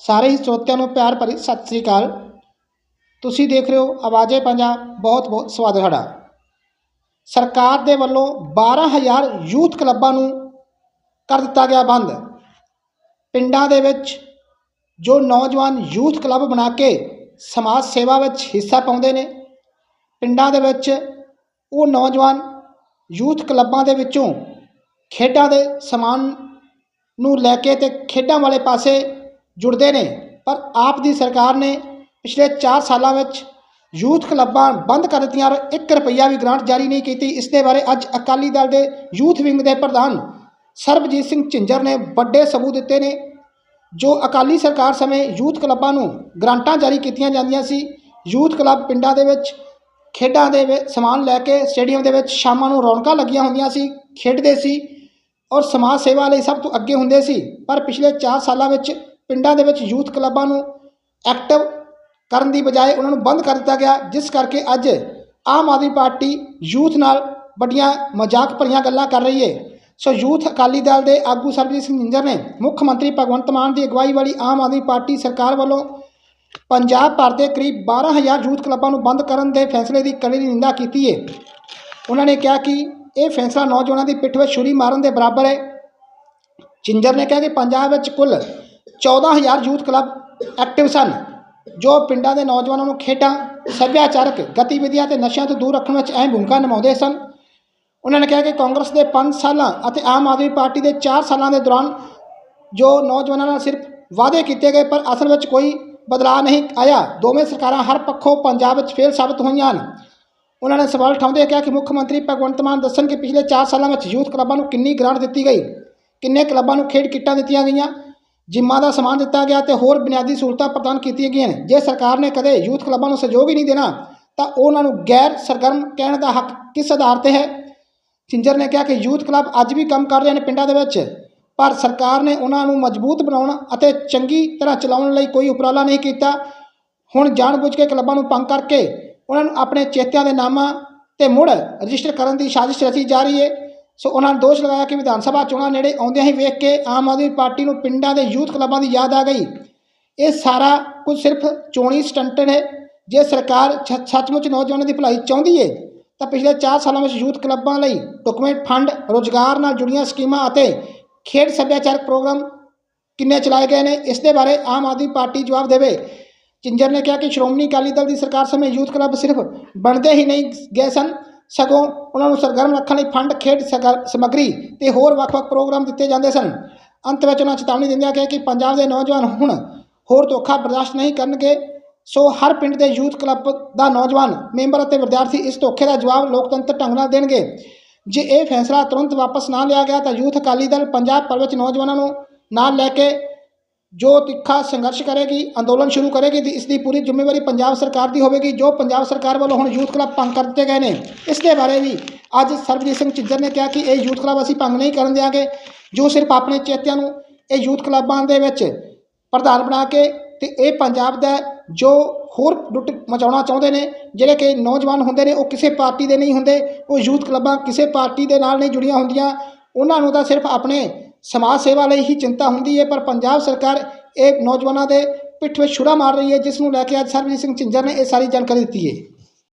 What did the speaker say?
ਸਾਰੇ ਹੀ ਸਰੋਤਿਆਂ ਨੂੰ ਪਿਆਰ ਭਰੀ ਸਤਿ ਸ੍ਰੀ ਅਕਾਲ। ਤੁਸੀਂ ਦੇਖ ਰਹੇ ਹੋ ਆਵਾਜ਼ੇ ਪੰਜਾਬ ਬਹੁਤ ਬਹੁਤ ਸਵਾਗਤ ਹੈ ਤੁਹਾਡਾ ਸਰਕਾਰ ਦੇ ਵੱਲੋਂ 12000 ਯੂਥ ਕਲੱਬਾਂ ਨੂੰ ਕਰ ਦਿੱਤਾ ਗਿਆ ਬੰਦ। ਪਿੰਡਾਂ ਦੇ ਵਿੱਚ ਜੋ ਨੌਜਵਾਨ ਯੂਥ ਕਲੱਬ ਬਣਾ ਕੇ ਸਮਾਜ ਸੇਵਾ ਵਿੱਚ ਹਿੱਸਾ ਪਾਉਂਦੇ ਨੇ, ਪਿੰਡਾਂ ਦੇ ਵਿੱਚ ਉਹ ਨੌਜਵਾਨ ਯੂਥ ਕਲੱਬਾਂ ਦੇ ਵਿੱਚੋਂ ਖੇਡਾਂ ਦੇ ਸਮਾਨ ਨੂੰ ਲੈ ਕੇ ਤੇ ਖੇਡਾਂ ਵਾਲੇ ਪਾਸੇ ਜੁੜਦੇ ਨੇ। ਪਰ ਆਪ ਦੀ ਸਰਕਾਰ ਨੇ ਪਿਛਲੇ 4 ਸਾਲਾਂ ਵਿੱਚ ਯੂਥ ਕਲੱਬਾਂ ਬੰਦ ਕਰ ਦਿੱਤੀਆਂ ਔਰ 1 ਰੁਪਈਆ ਵੀ ਗ੍ਰਾਂਟ ਜਾਰੀ ਨਹੀਂ ਕੀਤੀ। ਇਸ ਦੇ ਬਾਰੇ ਅੱਜ ਅਕਾਲੀ ਦਲ ਦੇ ਯੂਥ ਵਿੰਗ ਦੇ ਪ੍ਰਧਾਨ ਸਰਬਜੀਤ ਸਿੰਘ ਝਿੰਜਰ ਨੇ ਵੱਡੇ ਸਬੂਤ ਦਿੱਤੇ ਨੇ, ਜੋ ਅਕਾਲੀ ਸਰਕਾਰ ਸਮੇਂ ਯੂਥ ਕਲੱਬਾਂ ਨੂੰ ਗ੍ਰਾਂਟਾਂ ਜਾਰੀ ਕੀਤੀਆਂ ਜਾਂਦੀਆਂ ਸੀ। ਯੂਥ ਕਲੱਬ ਪਿੰਡਾਂ ਦੇ ਵਿੱਚ, ਖੇਡਾਂ ਦੇ ਵਿੱਚ ਸਮਾਨ ਲੈ ਕੇ ਸਟੇਡੀਅਮ ਦੇ ਵਿੱਚ ਸ਼ਾਮਾਂ ਨੂੰ ਰੌਣਕਾਂ ਲੱਗੀਆਂ ਹੁੰਦੀਆਂ ਸੀ, ਖੇਡਦੇ ਸੀ ਔਰ ਸਮਾਜ ਸੇਵਾ ਲਈ ਸਭ ਤੋਂ ਅੱਗੇ ਹੁੰਦੇ ਸੀ। ਪਰ ਪਿਛਲੇ 4 ਸਾਲਾਂ ਵਿੱਚ ਪਿੰਡਾਂ ਦੇ ਵਿੱਚ ਯੂਥ ਕਲੱਬਾਂ ਨੂੰ ਐਕਟਿਵ ਕਰਨ ਦੀ ਬਜਾਏ ਉਹਨਾਂ ਨੂੰ ਬੰਦ ਕਰ ਦਿੱਤਾ ਗਿਆ, ਜਿਸ ਕਰਕੇ ਅੱਜ ਆਮ ਆਦਮੀ ਪਾਰਟੀ ਯੂਥ ਨਾਲ ਵੱਡੀਆਂ ਮਜ਼ਾਕ ਭਰੀਆਂ ਗੱਲਾਂ ਕਰ ਰਹੀ ਹੈ ਸੋ ਯੂਥ ਅਕਾਲੀ ਦਲ ਦੇ ਆਗੂ ਸਰਬਜੀਤ ਸਿੰਘ ਨਿੰਜਰ ਨੇ ਮੁੱਖ ਮੰਤਰੀ ਭਗਵੰਤ ਮਾਨ ਦੀ ਅਗਵਾਈ ਵਾਲੀ ਆਮ ਆਦਮੀ ਪਾਰਟੀ ਸਰਕਾਰ ਵੱਲੋਂ ਪੰਜਾਬ ਭਰ ਦੇ ਕਰੀਬ 12000 ਯੂਥ ਕਲੱਬਾਂ ਨੂੰ ਬੰਦ ਕਰਨ ਦੇ ਫੈਸਲੇ ਦੀ ਕੜੀ ਨਿੰਦਾ ਕੀਤੀ ਹੈ ਉਹਨਾਂ ਨੇ ਕਿਹਾ ਕਿ ਇਹ ਫੈਸਲਾ ਨੌਜਵਾਨਾਂ ਦੀ ਪਿੱਠ ਵਿੱਚ ਛੁਰੀ ਮਾਰਨ ਦੇ ਬਰਾਬਰ ਹੈ ਚਿੰਜਰ ਨੇ ਕਿਹਾ ਕਿ ਪੰਜਾਬ ਵਿੱਚ ਕੁੱਲ 14000 ਯੂਥ ਕਲੱਬ ਐਕਟਿਵ ਸਨ, ਜੋ ਪਿੰਡਾਂ ਦੇ ਨੌਜਵਾਨਾਂ ਨੂੰ ਖੇਡਾਂ, ਸੱਭਿਆਚਾਰਕ ਗਤੀਵਿਧੀਆਂ ਤੇ ਨਸ਼ਿਆਂ ਤੋਂ ਦੂਰ ਰੱਖਣ ਵਿੱਚ ਅਹਿਮ ਭੂਮਿਕਾ ਨਿਭਾਉਂਦੇ ਸਨ। ਉਹਨਾਂ ਨੇ ਕਿਹਾ ਕਿ ਕਾਂਗਰਸ ਦੇ 5 ਸਾਲਾਂ ਅਤੇ ਆਮ ਆਦਮੀ ਪਾਰਟੀ ਦੇ 4 ਸਾਲਾਂ ਦੇ ਦੌਰਾਨ ਜੋ ਨੌਜਵਾਨਾਂ ਨਾਲ ਸਿਰਫ ਵਾਅਦੇ ਕੀਤੇ ਗਏ, ਪਰ ਅਸਲ ਵਿੱਚ ਕੋਈ ਬਦਲਾਅ ਨਹੀਂ ਆਇਆ। ਦੋਵੇਂ ਸਰਕਾਰਾਂ ਹਰ ਪੱਖੋਂ ਪੰਜਾਬ ਵਿੱਚ ਫੇਲ ਸਾਬਤ ਹੋਈਆਂ ਹਨ। ਉਹਨਾਂ ਨੇ ਸਵਾਲ ਉਠਾਉਂਦੇ ਕਿਹਾ ਕਿ ਮੁੱਖ ਮੰਤਰੀ ਭਗਵੰਤ ਮਾਨ ਦੱਸਣ ਕਿ ਪਿਛਲੇ 4 ਸਾਲਾਂ ਵਿੱਚ ਯੂਥ ਕਲੱਬਾਂ ਨੂੰ ਕਿੰਨੀ ਗ੍ਰਾਂਟ ਦਿੱਤੀ ਗਈ? ਕਿੰਨੇ ਕਲੱਬਾਂ ਨੂੰ ਖੇਡ ਕਿੱਟਾਂ ਦਿੱਤੀਆਂ ਗਈਆਂ? ਜਿੰਮਾਂ ਦਾ ਸਮਾਨ ਦਿੱਤਾ ਗਿਆ ਤੇ ਹੋਰ ਬੁਨਿਆਦੀ ਸਹੂਲਤਾਂ ਪ੍ਰਦਾਨ ਕੀਤੀਆਂ ਗਈਆਂ ਨੇ। ਜੇ ਸਰਕਾਰ ਨੇ ਕਦੇ ਯੂਥ ਕਲੱਬਾਂ ਨੂੰ ਸਹਿਯੋਗ ਹੀ ਨਹੀਂ ਦੇਣਾ, ਤਾਂ ਉਹਨਾਂ ਨੂੰ ਗੈਰ ਸਰਗਰਮ ਕਹਿਣ ਦਾ ਹੱਕ ਕਿਸ ਆਧਾਰ ਤੇ ਹੈ? ਸਿੰਜਰ ਨੇ ਕਿਹਾ ਕਿ ਯੂਥ ਕਲੱਬ ਅੱਜ ਵੀ ਕੰਮ ਕਰ ਰਹੇ ਨੇ ਪਿੰਡਾਂ ਦੇ ਵਿੱਚ, ਪਰ ਸਰਕਾਰ ਨੇ ਉਹਨਾਂ ਨੂੰ ਮਜ਼ਬੂਤ ਬਣਾਉਣ ਅਤੇ ਚੰਗੀ ਤਰ੍ਹਾਂ ਚਲਾਉਣ ਲਈ ਕੋਈ ਉਪਰਾਲਾ ਨਹੀਂ ਕੀਤਾ। ਹੁਣ ਜਾਣਬੁੱਝ ਕੇ ਕਲੱਬਾਂ ਨੂੰ ਭੰਗ ਕਰਕੇ ਉਹਨਾਂ ਨੂੰ ਆਪਣੇ ਚੇਤਿਆਂ ਦੇ ਨਾਮਾਂ ਤੇ ਮੁੜ ਰਜਿਸਟਰ ਕਰਨ ਦੀ ਸਾਜ਼ਿਸ਼ ਰਚੀ ਜਾ ਰਹੀ ਹੈ। ਸੋ ਉਹਨਾਂ ਨੇ ਦੋਸ਼ ਲਗਾਇਆ ਕਿ ਵਿਧਾਨ ਸਭਾ ਚੋਣਾਂ ਨੇੜੇ ਆਉਂਦਿਆਂ ਹੀ ਵੇਖ ਕੇ ਆਮ ਆਦਮੀ ਪਾਰਟੀ ਨੂੰ ਪਿੰਡਾਂ ਦੇ ਯੂਥ ਕਲੱਬਾਂ ਦੀ ਯਾਦ ਆ ਗਈ। ਇਹ ਸਾਰਾ ਕੁਝ ਸਿਰਫ ਚੋਣੀ ਸਟੰਟ ਹੈ। ਜੇ ਸਰਕਾਰ ਸ- ਸੱਚਮੁੱਚ ਨੌਜਵਾਨਾਂ ਦੀ ਭਲਾਈ ਚਾਹੁੰਦੀ ਹੈ ਤਾਂ ਪਿਛਲੇ 4 ਸਾਲਾਂ ਵਿੱਚ ਯੂਥ ਕਲੱਬਾਂ ਲਈ ਡਾਕੂਮੈਂਟ ਫੰਡ, ਰੋਜ਼ਗਾਰ ਨਾਲ ਜੁੜੀਆਂ ਸਕੀਮਾਂ ਅਤੇ ਖੇਡ ਸੱਭਿਆਚਾਰਕ ਪ੍ਰੋਗਰਾਮ ਕਿੰਨੇ ਚਲਾਏ ਗਏ ਨੇ, ਇਸ ਦੇ ਬਾਰੇ ਆਮ ਆਦਮੀ ਪਾਰਟੀ ਜਵਾਬ ਦੇਵੇ। ਚਿੰਜਰ ਨੇ ਕਿਹਾ ਕਿ ਸ਼੍ਰੋਮਣੀ ਅਕਾਲੀ ਦਲ ਦੀ ਸਰਕਾਰ ਸਮੇਂ ਯੂਥ ਕਲੱਬ ਸਿਰਫ ਬਣਦੇ ਹੀ ਨਹੀਂ ਗਏ ਸਨ। ਸਗੋਂ ਉਹਨਾਂ ਨੂੰ ਸਰਗਰਮ ਰੱਖਣ ਲਈ ਫੰਡ, ਖੇਡ ਸਗਰ- ਸਮੱਗਰੀ ਤੇ ਹੋਰ ਵੱਖ-ਵੱਖ ਪ੍ਰੋਗਰਾਮ ਦਿੱਤੇ ਜਾਂਦੇ ਸਨ। ਅੰਤ ਵਿੱਚ ਉਹਨਾਂ ਚੇਤਾਵਨੀ ਦਿੰਦਿਆਂ ਕਿਹਾ ਕਿ ਪੰਜਾਬ ਦੇ ਨੌਜਵਾਨ ਹੁਣ ਹੋਰ ਧੋਖਾ ਬਰਦਾਸ਼ਤ ਨਹੀਂ ਕਰਨਗੇ। ਸੋ ਹਰ ਪਿੰਡ ਦੇ ਯੂਥ ਕਲੱਬ ਦਾ ਨੌਜਵਾਨ ਮੈਂਬਰ ਅਤੇ ਵਿਦਿਆਰਥੀ ਇਸ ਧੋਖੇ ਦਾ ਜਵਾਬ ਲੋਕਤੰਤਰ ਢੰਗ ਨਾਲ ਦੇਣਗੇ। ਜੇ ਇਹ ਫੈਸਲਾ ਤੁਰੰਤ ਵਾਪਸ ਨਾ ਲਿਆ ਗਿਆ ਤਾਂ ਯੂਥ ਅਕਾਲੀ ਦਲ ਪੰਜਾਬ ਭਰ ਵਿੱਚ ਨੌਜਵਾਨਾਂ ਨੂੰ ਨਾਲ ਲੈ ਕੇ ਜੋ ਤਿੱਖਾ ਸੰਘਰਸ਼ ਕਰੇਗੀ, ਅੰਦੋਲਨ ਸ਼ੁਰੂ ਕਰੇਗੀ ਤੇ ਇਸ ਦੀ ਪੂਰੀ ਜ਼ਿੰਮੇਵਾਰੀ ਪੰਜਾਬ ਸਰਕਾਰ ਦੀ ਹੋਵੇਗੀ, ਜੋ ਪੰਜਾਬ ਸਰਕਾਰ ਵੱਲੋਂ ਹੁਣ ਯੂਥ ਕਲੱਬ ਭੰਗ ਕਰ ਦਿੱਤੇ ਗਏ ਨੇ। ਇਸ ਦੇ ਬਾਰੇ ਵੀ ਅੱਜ ਸਰਬਜੀਤ ਸਿੰਘ ਚਿੱਜਰ ਨੇ ਕਿਹਾ ਕਿ ਇਹ ਯੂਥ ਕਲੱਬ ਅਸੀਂ ਭੰਗ ਨਹੀਂ ਕਰਨ ਦਿਆਂਗੇ। ਜੋ ਸਿਰਫ ਆਪਣੇ ਚੇਤਿਆਂ ਨੂੰ ਇਹ ਯੂਥ ਕਲੱਬਾਂ ਦੇ ਵਿੱਚ ਪ੍ਰਧਾਨ ਬਣਾ ਕੇ ਤੇ ਇਹ ਪੰਜਾਬ ਦਾ ਜੋ ਹੋਰ ਡੁੱਟ ਮਚਾਉਣਾ ਚਾਹੁੰਦੇ ਨੇ, ਜਿਹੜੇ ਕਿ ਨੌਜਵਾਨ ਹੁੰਦੇ ਨੇ, ਉਹ ਕਿਸੇ ਪਾਰਟੀ ਦੇ ਨਹੀਂ ਹੁੰਦੇ, ਉਹ ਯੂਥ ਕਲੱਬਾਂ ਕਿਸੇ ਪਾਰਟੀ ਦੇ ਨਾਲ ਨਹੀਂ ਜੁੜੀਆਂ ਹੁੰਦੀਆਂ। ਉਹਨਾਂ ਨੂੰ ਤਾਂ ਸਿਰਫ ਆਪਣੇ ਸਮਾਜ ਸੇਵਾ ਲਈ ਹੀ ਚਿੰਤਾ ਹੁੰਦੀ ਹੈ, ਪਰ ਪੰਜਾਬ ਸਰਕਾਰ ਇਹ ਨੌਜਵਾਨਾਂ ਦੇ ਪਿੱਠ ਵਿੱਚ ਛੁਰਾ ਮਾਰ ਰਹੀ ਹੈ, ਜਿਸ ਨੂੰ ਲੈ ਕੇ ਅੱਜ ਸਰਬਜੀਤ ਸਿੰਘ ਝਿੰਜਰ ਨੇ ਇਹ ਸਾਰੀ ਜਾਣਕਾਰੀ ਦਿੱਤੀ ਹੈ।